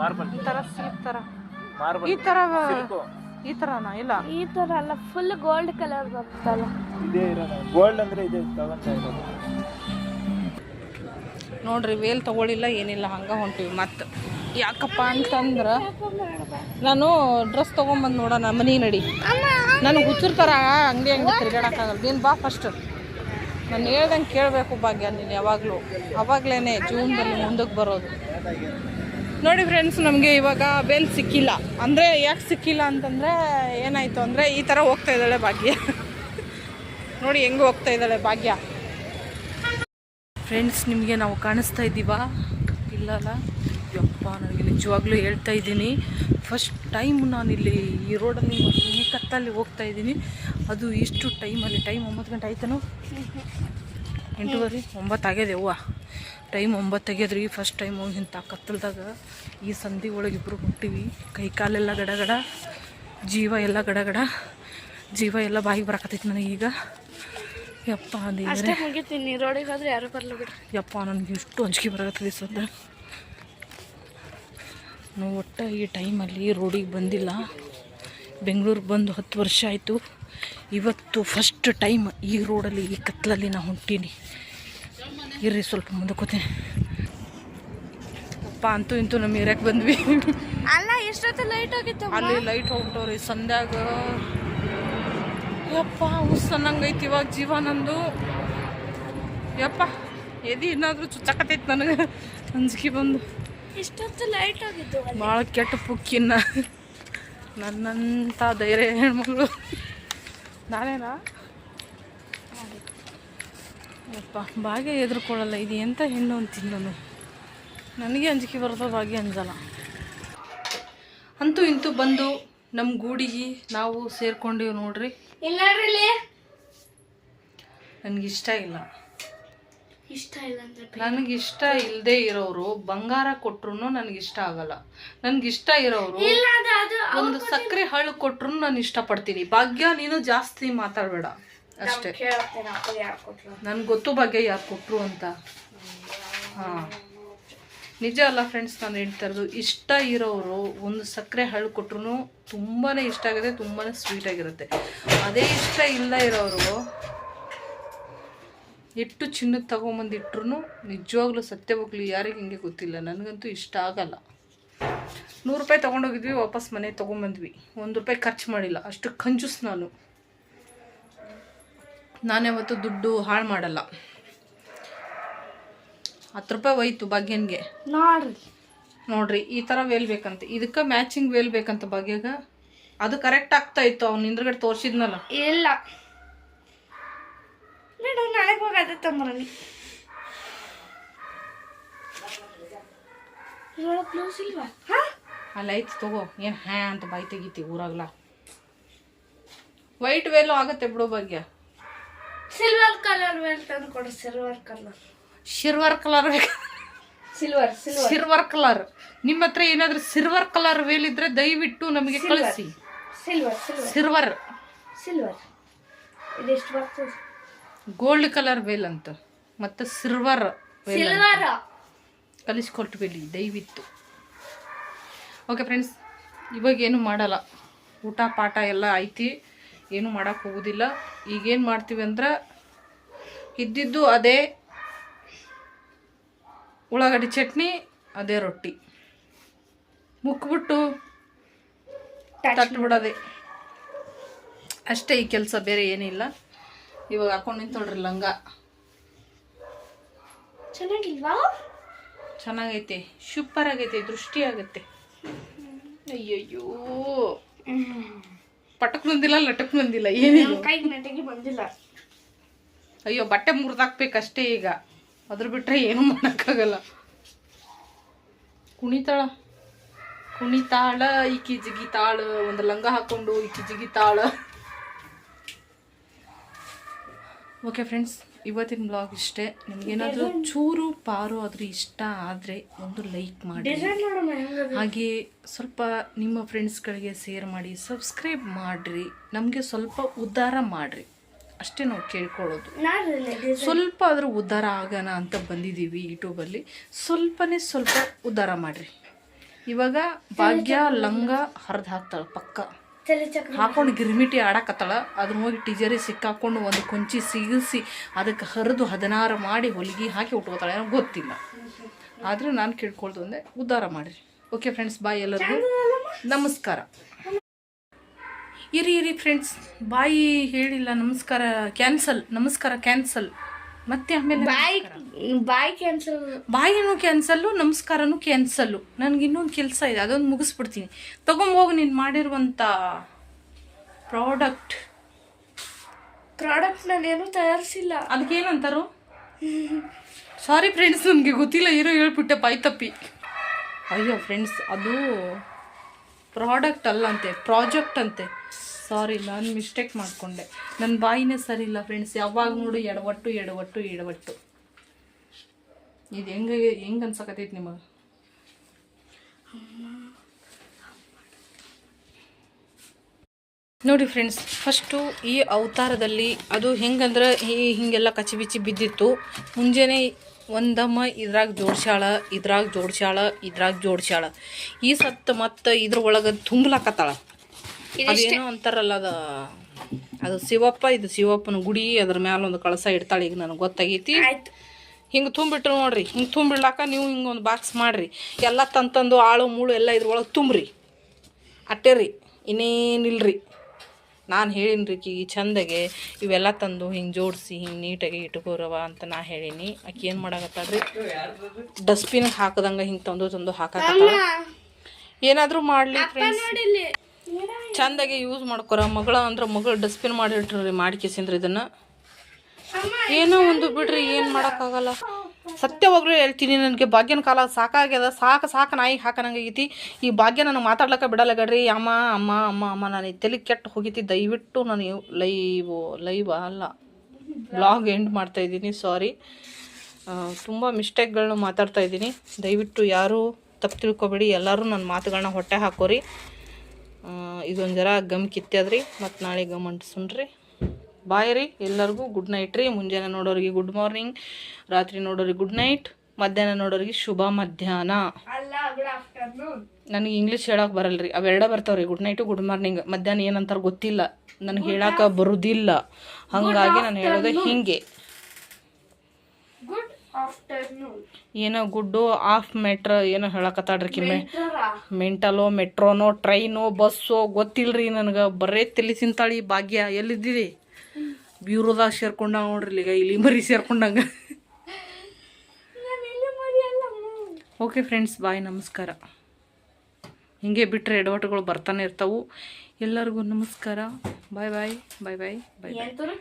Speaker 4: ಮಾರ್ಬಲ್
Speaker 1: ಈ ತರ ಸಿಲ್ಕ್ ಥರ
Speaker 4: ಮಾರ್ಬಲ್
Speaker 1: ಈ ತರ ಈ ಥರನಾ ಇಲ್ಲ?
Speaker 2: ಈ ತರ ಅಲ್ಲ ಫುಲ್ ಗೋಲ್ಡ್ ಕಲರ್ ಬರ್ತಲ್ಲ
Speaker 4: ಇದೇ ಇರೋದು. ಗೋಲ್ಡ್ ಅಂದ್ರೆ ಇದೆ ತಗೊಂತ ಇರೋದು.
Speaker 1: ನೋಡ್ರಿ ವೇಲ್ ತಗೊಳ್ಳಿಲ್ಲ ಏನಿಲ್ಲ ಹಂಗೆ ಹೊಂಟಿವಿ. ಮತ್ತೆ ಯಾಕಪ್ಪ ಅಂತಂದ್ರೆ ನಾನು ಡ್ರೆಸ್ ತೊಗೊಂಬಂದು ನೋಡೋಣ ಮನೆಗೆ ನಡಿ. ನನಗೆ ಹುಚ್ಚಿರ್ತಾರ ಅಂಗಡಿ ಅಂಗಡಿ ತಿರ್ಗಾಡಕ್ಕಾಗಲ್ಲ. ನೀನು ಬಾ ಫಸ್ಟ್ ನಾನು ಹೇಳ್ದಂಗೆ ಕೇಳಬೇಕು ಭಾಗ್ಯ, ನೀನು ಯಾವಾಗಲೂ. ಅವಾಗಲೇ ಜೂನ್ದಲ್ಲಿ ಮುಂದಕ್ಕೆ ಬರೋದು. ನೋಡಿ ಫ್ರೆಂಡ್ಸ್ ನಮಗೆ ಇವಾಗ ಬೇಲ್ ಸಿಕ್ಕಿಲ್ಲ. ಅಂದರೆ ಯಾಕೆ ಸಿಕ್ಕಿಲ್ಲ ಅಂತಂದರೆ ಏನಾಯಿತು ಅಂದರೆ ಈ ಥರ ಹೋಗ್ತಾ ಇದ್ದಾಳೆ ಭಾಗ್ಯ. ನೋಡಿ ಹೆಂಗೆ ಹೋಗ್ತಾ ಇದ್ದಾಳೆ ಭಾಗ್ಯ. ಫ್ರೆಂಡ್ಸ್ ನಿಮಗೆ ನಾವು ಕಾಣಿಸ್ತಾ ಇದ್ದೀವಾ? ಇಲ್ಲಲ್ಲ ಯಪ್ಪ ನನಗೆ ನಿಜವಾಗ್ಲೂ ಹೇಳ್ತಾ ಇದ್ದೀನಿ. ಫಸ್ಟ್ ಟೈಮ್ ನಾನಿಲ್ಲಿ ಈ ರೋಡಲ್ಲಿ ಕತ್ತಲ್ಲಿ ಹೋಗ್ತಾ ಇದ್ದೀನಿ. ಅದು ಇಷ್ಟು ಟೈಮಲ್ಲಿ ಟೈಮ್ ಒಂಬತ್ತು ಗಂಟೆ ಆಯ್ತನು? ಎಂಟೂವರೆ ಒಂಬತ್ತು ಆಗ್ಯದೆ ಅವ್ವ. ಟೈಮ್ ಒಂಬತ್ತು ಆಗ್ಯದ್ರಿ ಫಸ್ಟ್ ಟೈಮ್ ಇಂಥ ಕತ್ತಲ್ದಾಗ. ಈ ಸಂಧಿ ಒಳಗೆ ಇಬ್ಬರು ಹುಟ್ಟಿವಿ. ಕೈ ಕಾಲೆಲ್ಲ ಗಡಗಡ ಜೀವ ಎಲ್ಲ ಗಡಗಡ ಜೀವ ಎಲ್ಲ ಬಾಯಿಗೆ ಬರಕತ್ತೈತಿ ಈಗ. ಯಪ್ಪ
Speaker 2: ಮುಗಿತೀನಿ ರೋಡಿಗೆ ಹೋದ್ರೆ ಯಾರು ಬರಲ್ಲ ಬಿಡ್ರಿ.
Speaker 1: ಯಪ್ಪ ನನಗೆ ಇಷ್ಟು ಅಂಜಿಕೆ ಬರಕತ್ತೈತಿ ಸದ್ಯ ನಾವು ಒಟ್ಟು ಈ ಟೈಮಲ್ಲಿ ರೋಡಿಗೆ ಬಂದಿಲ್ಲ. ಬೆಂಗಳೂರಿಗೆ ಬಂದು ಹತ್ತು ವರ್ಷ ಆಯಿತು. ಇವತ್ತು ಫಸ್ಟ್ ಟೈಮ್ ಈ ರೋಡಲ್ಲಿ ಈ ಕತ್ಲಲ್ಲಿ ನಾನು ಹೊಂಟೀನಿ. ಇರ್ರಿ ಸ್ವಲ್ಪ ಮುಂದಕ್ಕೋತೀನಿ. ಅಪ್ಪ ಅಂತೂ ಇಂತೂ ನಮ್ಮ ಏರಿಯಾಕ್ಕೆ ಬಂದ್ವಿ.
Speaker 2: ಅಲ್ಲ ಎಷ್ಟೊತ್ತು ಲೈಟ್ ಹೋಗಿತ್ತು
Speaker 1: ಅಲ್ಲಿ ಲೈಟ್ ಹೋಗ್ಬಿಟ್ಟವ್ರಿ ಸಂಧ್ಯಾಗ. ಯಪ್ಪ ಉಸ್ಸನ್ನಂಗೈತಿ ಇವಾಗ ಜೀವ ನಂದು. ಯಪ್ಪ ಎದಿ ಏನಾದರೂ ಚುಚ್ಚಕತೈತಿ ನನಗೆ. ಅಂಜಿಕೆ ಬಂದು.
Speaker 2: ಇಷ್ಟೊತ್ತು ಲೈಟ್ ಆಗಿತ್ತು
Speaker 1: ಭಾಳ ಕೆಟ್ಟ ಪುಕ್ಕಿನ್ನ ನನ್ನಂಥ ಧೈರ್ಯ ಹೆಣ್ಮಗಳು ನಾನೇನಾ? ಅಪ್ಪ ಬಾಗೆ ಎದುರ್ಕೊಳ್ಳಲ್ಲ ಇದು ಎಂಥ ಹೆಣ್ಣು ಅಂತೀನಿ ನಾನು ನನಗೆ ಅಂಜಿಕೆ ಬರ್ತೋ ಬಾಗಿ ಅಂಜಲ್ಲ. ಅಂತೂ ಇಂತೂ ಬಂದು ನಮ್ಮ ಗೂಡಿಗೆ ನಾವು ಸೇರ್ಕೊಂಡಿವಿ ನೋಡ್ರಿ.
Speaker 2: ಇಲ್ಲ
Speaker 1: ನನಗಿಷ್ಟ ಇಲ್ಲ.
Speaker 2: ಇಷ್ಟ ಇಲ್ಲ ಅಂದ್ರೆ
Speaker 1: ಇಷ್ಟ ಇಲ್ಲದೆ ಇರೋರು ಬಂಗಾರ ಕೊಟ್ರು ಇಷ್ಟ ಆಗಲ್ಲ. ಇರೋರು
Speaker 2: ಇಲ್ಲ ಅದು ಅದು
Speaker 1: ಒಂದು ಸಕ್ಕರೆ ಹಳ್ಳು ಕೊಟ್ರು ನಾನು ಇಷ್ಟಪಡ್ತೀನಿ. ಭಾಗ್ಯ ನೀನು ಜಾಸ್ತಿ ಮಾತಾಡಬೇಡ. ಅಷ್ಟೇ.
Speaker 2: ಕೇಳ್ತೇನೆ ಯಾರು ಕೊಟ್ರು
Speaker 1: ನನ್ಗೆ ಗೊತ್ತು ಭಾಗ್ಯ ಯಾರು ಕೊಟ್ರು ಅಂತ. ಹಾಂ. ನಿಜ ಅಲ್ಲ ಫ್ರೆಂಡ್ಸ್ ನಾನು ಹೇಳ್ತಾ ಇರೋದು ಇಷ್ಟ ಇರೋರು ಒಂದು ಸಕ್ಕರೆ ಹಳ್ಳು ಕೊಟ್ರು ತುಂಬಾ ಇಷ್ಟ ಆಗುತ್ತೆ ತುಂಬಾ ಸ್ವೀಟ್ ಆಗಿರುತ್ತೆ. ಅದೇ ಇಷ್ಟ ಇಲ್ಲ ಇರೋರು ಎಷ್ಟು ಚಿನ್ನದ ತಗೊಂಬಂದಿಟ್ರು ನಿಜವಾಗ್ಲೂ ಸತ್ಯ ಹೋಗ್ಲಿ ಯಾರಿಗೆ ಹಿಂಗೆ ಗೊತ್ತಿಲ್ಲ. ನನಗಂತೂ ಇಷ್ಟ ಆಗಲ್ಲ. ನೂರು ರೂಪಾಯಿ ತೊಗೊಂಡೋಗಿದ್ವಿ ವಾಪಸ್ ಮನೆ ತೊಗೊಂಬಂದ್ವಿ. ಒಂದು ರೂಪಾಯಿ ಖರ್ಚು ಮಾಡಿಲ್ಲ. ಅಷ್ಟು ಕಂಜುಸ್ ನಾನು. ನಾನ್ಯಾವತ್ತು ದುಡ್ಡು ಹಾಳು ಮಾಡಲ್ಲ. ಹತ್ತು ರೂಪಾಯಿ ಹೋಯ್ತು ಭಾಗ್ಯನ್ಗೆ.
Speaker 2: ನೋಡ್ರಿ.
Speaker 1: ನೋಡ್ರಿ ಈ ಥರ ವೇಲ್ ಬೇಕಂತೆ. ಇದಕ್ಕೆ ಮ್ಯಾಚಿಂಗ್ ವೇಲ್ ಬೇಕಂತ ಭಾಗ್ಯಾಗ? ಅದು ಕರೆಕ್ಟ್ ಆಗ್ತಾ ಇತ್ತು ಅವ್ನು ಹಿಂದ್ಗಡೆ ತೋರಿಸಿದ್ನಲ್ಲ.
Speaker 2: ಇಲ್ಲ. ಬಿಡು ನಾಳೆಗೆ ಹೋಗಿ ಅದೇ ಇದ್ರೊಳಗೆ ಇಲ್ವಾ? ಹಾ?
Speaker 1: ಅಲ್ಲಿ ಐತಿ ತಗೋ ಏನು ಹ್ಯಾ ಅಂತ ಬಾಯಿ ತೆಗಿತಿ ಊರಾಗ್ಲ. ವೈಟ್ ವೇಲು ಆಗತ್ತೆ ಬಿಡು ಭಾಗ್ಯ.
Speaker 2: ಸಿಲ್ವರ್ ಕಲರ್ ವೇಲ್ ತಂದು ಕೊಡು ಸಿಲ್ವರ್ ಕಲರ್
Speaker 1: ಶಿರ್ವರ್ ಕಲರ್ ಬೇಕು
Speaker 2: ಸಿಲ್ವರ್ ಸಿಲ್ವರ್
Speaker 1: ಸಿಲ್ವರ್ ಕಲರ್ ನಿಮ್ಮ ಹತ್ರ ಏನಾದ್ರೂ ಸಿಲ್ವರ್ ಕಲರ್ ವೇಲ್ ಇದ್ರೆ ದಯವಿಟ್ಟು ನಮಗೆ ಕಳಿಸಿ.
Speaker 2: ಸಿಲ್ವರ್ ಸಿಲ್ವರ್
Speaker 1: ಸಿಲ್ವರ್
Speaker 2: ಸಿಲ್ವರ್ ಇದೆಷ್ಟು ಬರ್ತದೆ?
Speaker 1: ಗೋಲ್ಡ್ ಕಲರ್ ವೇಲ್ ಅಂತ. ಮತ್ತು ಸಿಲ್ವರ್
Speaker 2: ಸಿಲ್ವರ್ ಕಲಿಸ್ಕೊಟ್ಟು
Speaker 1: ಕಲಿಸ್ಕೊಟ್ಬಿಡಿ ದಯವಿಟ್ಟು. ಓಕೆ ಫ್ರೆಂಡ್ಸ್ ಇವಾಗ ಏನು ಮಾಡಲ್ಲ. ಊಟ ಪಾಠ ಎಲ್ಲ ಐತಿ ಏನು ಮಾಡೋಕ್ಕೆ ಹೋಗೋದಿಲ್ಲ. ಈಗೇನು ಮಾಡ್ತೀವಿ ಅಂದ್ರೆ ಇದ್ದಿದ್ದು ಅದೇ ಉಳ್ಳಾಗಡ್ಡಿ ಚಟ್ನಿ ಅದೇ ರೊಟ್ಟಿ. ಮುಕ್ಬಿಟ್ಟು ತಟ್ಬಿಡೋದೆ. ಅಷ್ಟೇ ಈ ಕೆಲಸ ಬೇರೆ ಏನಿಲ್ಲ. ಇವಾಗ ಹಾಕೊಂಡು ನಿಂತೋಳ್ರಿ ಲಂಗ.
Speaker 2: ಚೆನ್ನಾಗಿಲ್ವಾ?
Speaker 1: ಚೆನ್ನಾಗೈತೆ ಸೂಪರ್ ಆಗೈತೆ ದೃಷ್ಟಿ ಆಗತ್ತೆ ಅಯ್ಯಯ್ಯೋ. ಪಟಕ್ ಬಂದಿಲ್ಲ ಲಟಕ್ ಬಂದಿಲ್ಲ ಏನಿಲ್ಲ
Speaker 2: ಬಂದಿಲ್ಲ.
Speaker 1: ಅಯ್ಯೋ ಬಟ್ಟೆ ಮುರಿದಾಕ್ಬೇಕಷ್ಟೇ ಈಗ. ಅದ್ರ ಬಿಟ್ರೆ ಏನು ಮಾಡೋಕ್ಕಾಗಲ್ಲ. ಕುಣಿತಾಳ. ಕುಣಿತಾಳ ಈಕಿ ಜಿಗಿತಾಳ ಒಂದು ಲಂಗ ಹಾಕೊಂಡು ಈಕಿ ಜಿಗಿತಾಳ ಓಕೆ ಫ್ರೆಂಡ್ಸ್ ಇವತ್ತಿನ ಬ್ಲಾಗ್ ಇಷ್ಟೇ. ನಿಮ್ಗೇನಾದರೂ ಚೂರು ಪಾರು ಆದ್ರೂ ಇಷ್ಟ ಆದರೆ ಒಂದು ಲೈಕ್ ಮಾಡಿ. ಹಾಗೆ ಸ್ವಲ್ಪ ನಿಮ್ಮ ಫ್ರೆಂಡ್ಸ್ಗಳಿಗೆ ಶೇರ್ ಮಾಡಿ ಸಬ್ಸ್ಕ್ರೈಬ್ ಮಾಡಿರಿ. ನಮಗೆ ಸ್ವಲ್ಪ ಉದ್ಧಾರ ಮಾಡಿರಿ. ಅಷ್ಟೇ ನಾವು ಕೇಳ್ಕೊಳ್ಳೋದು. ಸ್ವಲ್ಪ ಆದರೂ ಉದ್ಧಾರ ಆಗೋಣ ಅಂತ ಬಂದಿದ್ದೀವಿ ಯೂಟ್ಯೂಬಲ್ಲಿ ಸ್ವಲ್ಪನೇ ಸ್ವಲ್ಪ ಉದ್ಧಾರ ಮಾಡಿರಿ. ಇವಾಗ ಭಾಗ್ಯ ಲಂಗ ಹರಿದು ಹಾಕ್ತಾಳೆ ಪಕ್ಕ. ಹಾಕೊಂಡು ಗಿರ್ಮಿಟಿ ಆಡಕತ್ತಾಳ. ಅದನ್ನ ಹೋಗಿ ಟೀಚರಿಗೆ ಸಿಕ್ಕಾಕೊಂಡು ಒಂದು ಕೊಂಚಿ ಸಿಗಿಸಿ ಅದಕ್ಕೆ ಹರಿದು ಹದಿನಾರು ಮಾಡಿ ಹೊಲಿಗೆ ಹಾಕಿ ಉಟ್ಕೋತಾಳೆ. ಏನೋ ಗೊತ್ತಿಲ್ಲ. ಆದರೂ ನಾನು ಕೇಳ್ಕೊಳ್ದು ಅಂದೆ ಉದ್ಧಾರ ಮಾಡಿರಿ. ಓಕೆ ಫ್ರೆಂಡ್ಸ್ ಬಾಯ್ ಎಲ್ಲರಿಗೂ. ನಮಸ್ಕಾರ. ಇರಿ ಇರಿ ಫ್ರೆಂಡ್ಸ್ ಬಾಯಿ ಹೇಳಿಲ್ಲ, ನಮಸ್ಕಾರ ಕ್ಯಾನ್ಸಲ್ ನಮಸ್ಕಾರ ಕ್ಯಾನ್ಸಲ್ ಮತ್ತೆ ಆಮೇಲೆ
Speaker 2: ಬಾಯ್ ಬಾಯ್ ಕ್ಯಾನ್ಸಲ್
Speaker 1: ಬಾಯಿನೂ ಕ್ಯಾನ್ಸಲ್ಲು ನಮಸ್ಕಾರನೂ ಕ್ಯಾನ್ಸಲ್ಲು ನನಗೆ ಇನ್ನೊಂದು ಕೆಲಸ ಇದೆ ಅದೊಂದು ಮುಗಿಸ್ಬಿಡ್ತೀನಿ. ತಗೊಂಬೋಗಿ ನೀನು ಮಾಡಿರುವಂಥ ಪ್ರಾಡಕ್ಟ್
Speaker 2: ಪ್ರಾಡಕ್ಟ್ ನಾನೇನು ತಯಾರಿಸಿಲ್ಲ.
Speaker 1: ಅದಕ್ಕೇನಂತಾರು? ಸಾರಿ ಫ್ರೆಂಡ್ಸ್ ನನಗೆ ಗೊತ್ತಿಲ್ಲ ಏನೋ ಹೇಳ್ಬಿಟ್ಟೆ ಬಾಯ್ ತಪ್ಪಿ ಅಯ್ಯೋ ಫ್ರೆಂಡ್ಸ್ ಅದು ಪ್ರಾಡಕ್ಟ್ ಅಲ್ಲಂತೆ ಪ್ರಾಜೆಕ್ಟ್ ಅಂತೆ. ಸಾರಿ ನಾನು ಮಿಸ್ಟೇಕ್ ಮಾಡಿಕೊಂಡೆ. ನನ್ನ ಬಾಯಿನೇ ಸರಿ ಇಲ್ಲ ಫ್ರೆಂಡ್ಸ್ ಯಾವಾಗ ನೋಡು ಎಡವಟ್ಟು ಎಡವಟ್ಟು ಎಡವಟ್ಟು. ಇದು ಹೆಂಗೆ ಹೆಂಗೆ ಅನ್ಸಕತ್ತೈತಿ ನಿಮಗೆ? ನೋಡಿ ಫ್ರೆಂಡ್ಸ್ ಫಸ್ಟು ಈ ಅವತಾರದಲ್ಲಿ ಅದು ಹೆಂಗಂದ್ರೆ ಈ ಹೀಗೆಲ್ಲ ಕಚ್ಚಿ ಬಿಚ್ಚಿ ಬಿದ್ದಿತ್ತು. ಮುಂಜಾನೆ ಒಂದಮ್ಮ ಇದ್ರಾಗ ಜೋಡ್ಸ್ಯಾಳ ಇದ್ರಾಗ ಜೋಡ್ಸ್ಯಾಳ ಇದ್ರಾಗ ಜೋಡ್ಸ್ಯಾಳ. ಈ ಸತ್ತು ಮತ್ತು ಇದ್ರ ಒಳಗೆ ತುಂಬಲಾಕತ್ತಾಳ. ಅದೇನೋ ಅಂತಾರಲ್ಲ ಅದ ಅದು ಶಿವಪ್ಪ ಇದು ಶಿವಪ್ಪನ ಗುಡಿ ಅದ್ರ ಮ್ಯಾಲ ಒಂದು ಕಳಸ ಇಡ್ತಾಳೆ ಈಗ ನನಗೆ ಗೊತ್ತಾಗೈತಿ.
Speaker 2: ಆಯ್ತು.
Speaker 1: ಹಿಂಗೆ ತುಂಬಿಟ್ರು ನೋಡ್ರಿ ಹಿಂಗೆ ತುಂಬಿಡ್ಲಾಕ ನೀವು ಹಿಂಗೆ ಒಂದು ಬಾಕ್ಸ್ ಮಾಡಿರಿ. ಎಲ್ಲ ತಂತಂದು ಆಳು ಮೂಳು ಎಲ್ಲ ಇದ್ರೊಳಗೆ ತುಂಬ್ರಿ. ಅಟ್ಟೆ ರೀ ಇನ್ನೇನಿಲ್ರಿ ನಾನು ಹೇಳಿನಿ ರೀ ಈ ಚಂದಗೆ ಇವೆಲ್ಲ ತಂದು ಹಿಂಗೆ ಜೋಡಿಸಿ ಹಿಂಗೆ ನೀಟಾಗಿ ಇಟ್ಕೋರವ ಅಂತ ನಾ ಹೇಳೀನಿ. ಆಕೆ ಏನು ಮಾಡಾಕತ್ತಾಳ್ರಿ? ಡಸ್ಟ್ಬಿನ್ಗೆ ಹಾಕದಂಗೆ ಹಿಂಗೆ ತಂದು ತಂದು ಹಾಕಾಕತ್ತಾಳ. ಏನಾದರೂ ಮಾಡಲಿ ಫ್ರೆಂಡ್ಸ್ ಚಂದಾಗಿ ಯೂಸ್ ಮಾಡ್ಕೊರ. ಮಗಳ ಅಂದ್ರೆ ಮಗಳು ಡಸ್ಟ್ಬಿನ್ ಮಾಡಿಟ್ರಿ ಮಾಡ್ಕೇಸಿಂದ್ರಿ ಇದನ್ನು. ಏನೋ ಒಂದು ಬಿಡ್ರಿ, ಏನು ಮಾಡೋಕ್ಕಾಗಲ್ಲ. ಸತ್ಯವಾಗ್ಲೂ ಹೇಳ್ತೀನಿ, ನನಗೆ ಭಾಗ್ಯನ ಕಾಲ ಸಾಕಾಗ್ಯದ. ಸಾಕು ಸಾಕು ನಾಯಿ ಹಾಕನಂಗೈತಿ. ಈ ಭಾಗ್ಯ ನನಗೆ ಮಾತಾಡ್ಲಕ್ಕ ಬಿಡಲ್ಲ ಗಡ್ರಿ. ಅಮ್ಮ ಅಮ್ಮ ಅಮ್ಮ ಅಮ್ಮ, ನಾನು ತಲೆ ಕೆಟ್ಟು ಹೋಗಿತಿ. ದಯವಿಟ್ಟು ನಾನು ಲೈವ್ ಲೈವ್ ಅಲ್ಲ. ಬ್ಲಾಗ್ ಎಂಡ್ ಮಾಡ್ತಾ ಇದ್ದೀನಿ ಸಾರಿ ತುಂಬ ಮಿಸ್ಟೇಕ್ಗಳನ್ನ ಮಾತಾಡ್ತಾ ಇದ್ದೀನಿ. ದಯವಿಟ್ಟು ಯಾರೂ ತಪ್ಪು ತಿಳ್ಕೊಬೇಡಿ. ಎಲ್ಲರೂ ನನ್ನ ಮಾತುಗಳನ್ನ ಹೊಟ್ಟೆ ಹಾಕೋರಿ. ಇದೊಂದು ಜರ ಗಮ್ ಕಿತ್ತದ್ರಿ ಮತ್ತು ನಾಳೆ ಗಮ್ ಅಂಟಿಸ್ರಿ ಬಾಯ್ ರೀ, ಎಲ್ಲರಿಗೂ ಗುಡ್ ನೈಟ್ ರೀ. ಮುಂಜಾನೆ ನೋಡೋರಿಗೆ ಗುಡ್ ಮಾರ್ನಿಂಗ್ ರಾತ್ರಿ ನೋಡೋರಿಗೆ ಗುಡ್ ನೈಟ್ ಮಧ್ಯಾಹ್ನ ನೋಡೋರಿಗೆ ಶುಭ ಮಧ್ಯಾಹ್ನ. ನನಗೆ ಇಂಗ್ಲೀಷ್ ಹೇಳಕ್ಕೆ ಬರಲ್ಲ ರೀ ಅವೆರಡ ಬರ್ತಾವ್ರಿ ಗುಡ್ ನೈಟು ಗುಡ್ ಮಾರ್ನಿಂಗ್ ಮಧ್ಯಾಹ್ನ ಏನಂತಾರೆ ಗೊತ್ತಿಲ್ಲ. ನನಗೆ ಹೇಳಕ್ಕೆ ಬರೋದಿಲ್ಲ. ಹಾಗಾಗಿ ನಾನು ಹೇಳೋದು ಹಿಂಗೆ. ಏನೋ ಗುಡ್ಡು ಆಫ್ ಮೆಟ್ರ್ ಏನೋ ಹೇಳಕತ್ತಾಡ್ರಿ ಕಿಮ್ಮೆ. ಮೆಂಟಲೋ ಮೆಟ್ರೋನೋ ಟ್ರೈನೋ ಬಸ್ಸೋ ಗೊತ್ತಿಲ್ರಿ ನನಗೆ. ಬರೇ ತಲೆ ತಿಂತಾಳಿ ಭಾಗ್ಯ. ಎಲ್ಲಿದ್ದೀರಿ? ಬ್ಯೂರೋದಾಗ ಸೇರ್ಕೊಂಡ ನೋಡ್ರಿ ಈಗ ಇಲ್ಲಿ ಮರಿ ಸೇರ್ಕೊಂಡಂಗೆ. ಓಕೆ ಫ್ರೆಂಡ್ಸ್ ಬಾಯ್ ನಮಸ್ಕಾರ. ಹಿಂಗೆ ಬಿಟ್ಟರೆ ಎಡವಟ್ಟುಗಳು ಬರ್ತಾನೆ ಇರ್ತಾವು. ಎಲ್ಲರಿಗೂ ನಮಸ್ಕಾರ. ಬಾಯ್ ಬಾಯ್ ಬಾಯ್ ಬಾಯ್ ಬಾಯ್ ಬಾಯ್